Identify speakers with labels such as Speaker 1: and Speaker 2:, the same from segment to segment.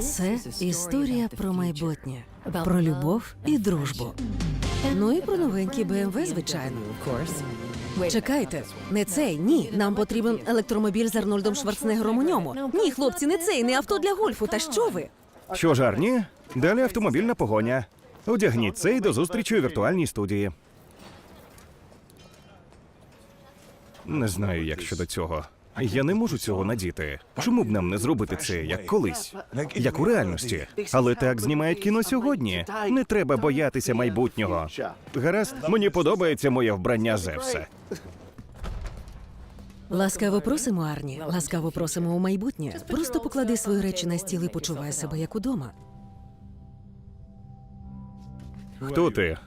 Speaker 1: Це історія про майбутнє, про любов і дружбу. Ну і про новенький BMW, звичайно. Чекайте, не цей, ні. Нам потрібен електромобіль з Арнольдом Шварценеггером у ньому. Ні, хлопці, не цей, не авто для гольфу. Та що ви?
Speaker 2: Що ж, Арні? Далі автомобільна погоня. Одягніть це і до зустрічі у віртуальній студії. Не знаю, як щодо цього. Я не можу цього надіти. Чому б нам не зробити це як колись? Як у реальності. Але так знімають кіно сьогодні. Не треба боятися майбутнього. Гаразд, мені подобається моє вбрання Зевса.
Speaker 1: Ласкаво просимо, Арні. Ласкаво просимо у майбутнє. Просто поклади свої речі на стіл і почувай себе як удома.
Speaker 2: Хто ти?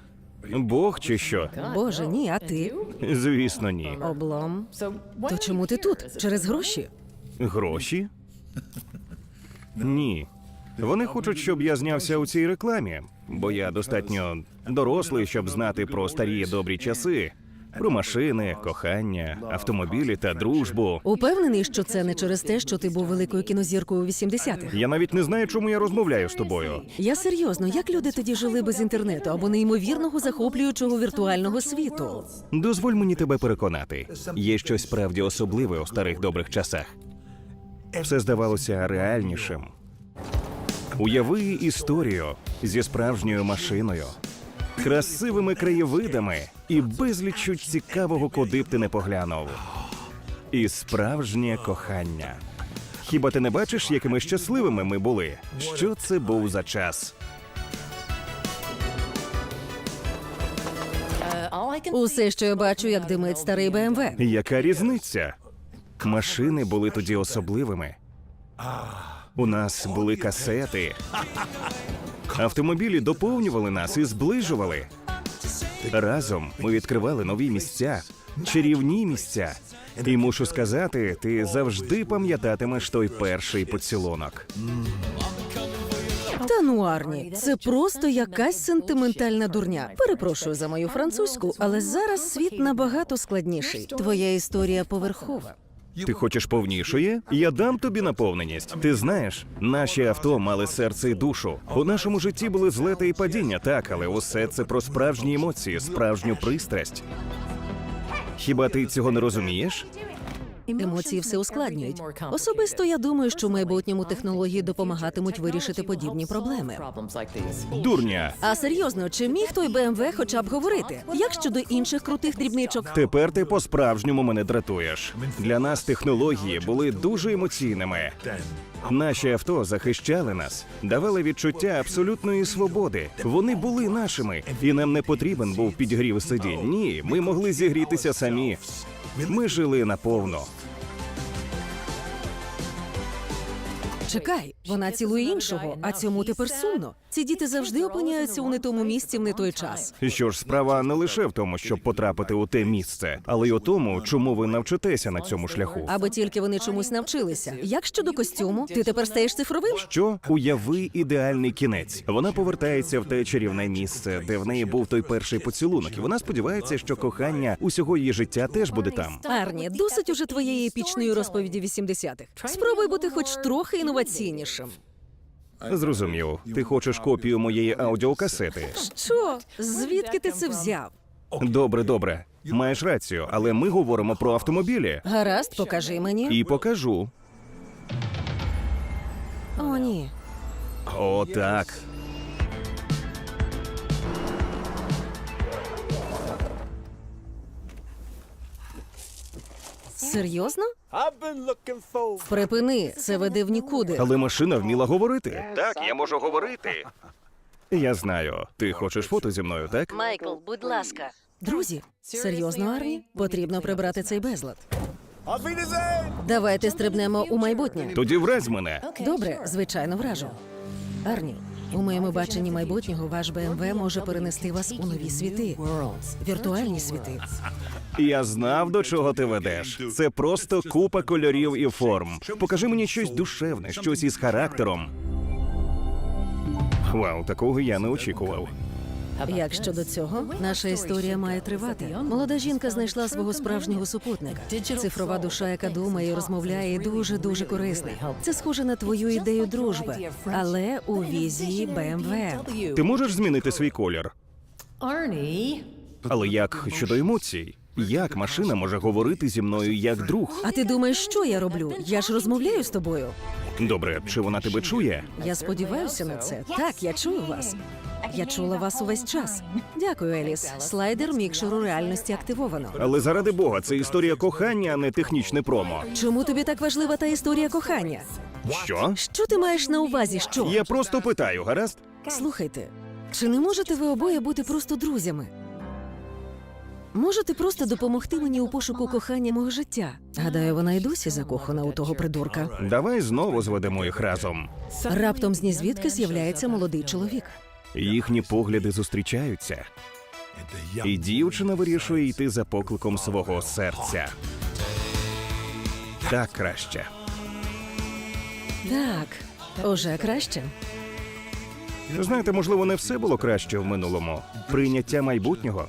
Speaker 2: Бог чи що?
Speaker 1: Боже, ні, а ти?
Speaker 2: Звісно, ні.
Speaker 1: Облом. То чому ти тут? Через гроші?
Speaker 2: Гроші? Ні. Вони хочуть, щоб я знявся у цій рекламі, бо я достатньо дорослий, щоб знати про старі добрі часи, про машини, кохання, автомобілі та дружбу.
Speaker 1: Упевнений, що це не через те, що ти був великою кінозіркою у 80-х?
Speaker 2: Я навіть не знаю, чому я розмовляю з тобою.
Speaker 1: Я серйозно, як люди тоді жили без інтернету або неймовірного захоплюючого віртуального світу?
Speaker 2: Дозволь мені тебе переконати. Є щось справді особливе у старих добрих часах. Все здавалося реальнішим. Уяви історію зі справжньою машиною, красивими краєвидами і безліччю цікавого, куди б ти не поглянув. І справжнє кохання. Хіба ти не бачиш, якими щасливими ми були? Що це був за час?
Speaker 1: Усе, що я бачу, як димить старий БМВ.
Speaker 2: Яка різниця? Машини були тоді особливими. У нас були касети. Автомобілі доповнювали нас і зближували. Разом ми відкривали нові місця, чарівні місця. І мушу сказати, ти завжди пам'ятатимеш той перший поцілунок.
Speaker 1: Та ну, Арні, це просто якась сентиментальна дурня. Перепрошую за мою французьку, але зараз світ набагато складніший. Твоя історія поверхова.
Speaker 2: Ти хочеш повнішої? Я дам тобі наповненість. Ти знаєш, наші авто мали серце і душу. У нашому житті були злети і падіння, так, але усе це про справжні емоції, справжню пристрасть. Хіба ти цього не розумієш?
Speaker 1: Емоції все ускладнюють. Особисто я думаю, що в майбутньому технології допомагатимуть вирішити подібні проблеми.
Speaker 2: Дурня.
Speaker 1: А серйозно, чи міг той БМВ хоча б говорити? Як щодо інших крутих дрібничок?
Speaker 2: Тепер ти по-справжньому мене дратуєш. Для нас технології були дуже емоційними. Наші авто захищали нас, давали відчуття абсолютної свободи. Вони були нашими, і нам не потрібен був підгрів сидінь. Ні, ми могли зігрітися самі. Ми жили наповно.
Speaker 1: Чекай, вона цілує іншого, а цьому тепер сумно. Ці діти завжди опиняються у не тому місці в не той час.
Speaker 2: І що ж, справа не лише в тому, щоб потрапити у те місце, але й у тому, чому ви навчитеся на цьому шляху.
Speaker 1: Аби тільки вони чомусь навчилися. Як щодо костюму, ти тепер стаєш цифровим?
Speaker 2: Що уяви ідеальний кінець. Вона повертається в те чарівне місце, де в неї був той перший поцілунок, і вона сподівається, що кохання усього її життя теж буде там.
Speaker 1: Арні, досить уже твоєї епічної розповіді 80-х. Спробуй бути хоч трохи інноваційнішим.
Speaker 2: Зрозумів. Ти хочеш копію моєї аудіокасети?
Speaker 1: Що? Звідки ти це взяв?
Speaker 2: Добре, добре. Маєш рацію, але ми говоримо про автомобілі.
Speaker 1: Гаразд, покажи мені.
Speaker 2: І покажу.
Speaker 1: О, ні.
Speaker 2: О, так.
Speaker 1: Серйозно? Припини, це веде в нікуди.
Speaker 2: Але машина вміла говорити. Так, я можу говорити. Я знаю. Ти хочеш фото зі мною, так?
Speaker 1: Майкл, будь ласка. Друзі, серйозно, Арні? Потрібно прибрати цей безлад. Давайте стрибнемо у майбутнє.
Speaker 2: Тоді вразь мене.
Speaker 1: Добре, звичайно, вражу. Арні, у моєму баченні майбутнього ваш БМВ може перенести вас у нові світи, віртуальні світи.
Speaker 2: Я знав, до чого ти ведеш. Це просто купа кольорів і форм. Покажи мені щось душевне, щось із характером. Вау, такого я не очікував.
Speaker 1: Як щодо цього, наша історія має тривати. Молода жінка знайшла свого справжнього супутника. Цифрова душа, яка думає і розмовляє, дуже дуже корисна. Це схоже на твою ідею дружби, але у візії BMW.
Speaker 2: Ти можеш змінити свій колір? Але як щодо емоцій? Як машина може говорити зі мною як друг?
Speaker 1: А ти думаєш, що я роблю? Я ж розмовляю з тобою.
Speaker 2: Добре, чи вона тебе чує?
Speaker 1: Я сподіваюся на це. Так, я чую вас. Я чула вас увесь час. Дякую, Еліс. Слайдер мікшеру реальності активовано.
Speaker 2: Але заради Бога, це історія кохання, а не технічне промо.
Speaker 1: Чому тобі так важлива та історія кохання?
Speaker 2: Що?
Speaker 1: Що ти маєш на увазі? Що?
Speaker 2: Я просто питаю, гаразд?
Speaker 1: Слухайте, чи не можете ви обоє бути просто друзями? Можете просто допомогти мені у пошуку кохання мого життя. Гадаю, вона й досі закохана у того придурка.
Speaker 2: Давай знову зведемо їх разом.
Speaker 1: Раптом з нізвідки з'являється молодий чоловік.
Speaker 2: Їхні погляди зустрічаються, і дівчина вирішує йти за покликом свого серця. Так краще.
Speaker 1: Так, уже краще.
Speaker 2: Знаєте, можливо, не все було краще в минулому. Прийняття майбутнього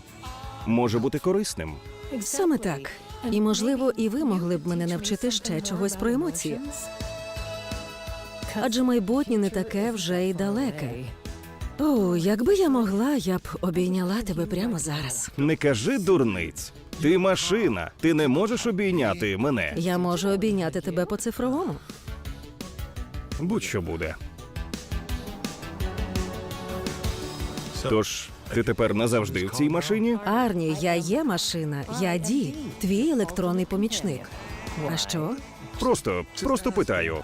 Speaker 2: може бути корисним.
Speaker 1: Саме так. І можливо, і ви могли б мене навчити ще чогось про емоції. Адже майбутнє не таке вже й далеке. О, якби я могла, я б обійняла тебе прямо зараз.
Speaker 2: Не кажи дурниць. Ти машина, ти не можеш обійняти мене.
Speaker 1: Я можу обійняти тебе по цифровому.
Speaker 2: Будь-що буде. Тож, ти тепер назавжди в цій машині?
Speaker 1: Арні, я є машина, я Ді, твій електронний помічник. А що?
Speaker 2: Просто, просто питаю.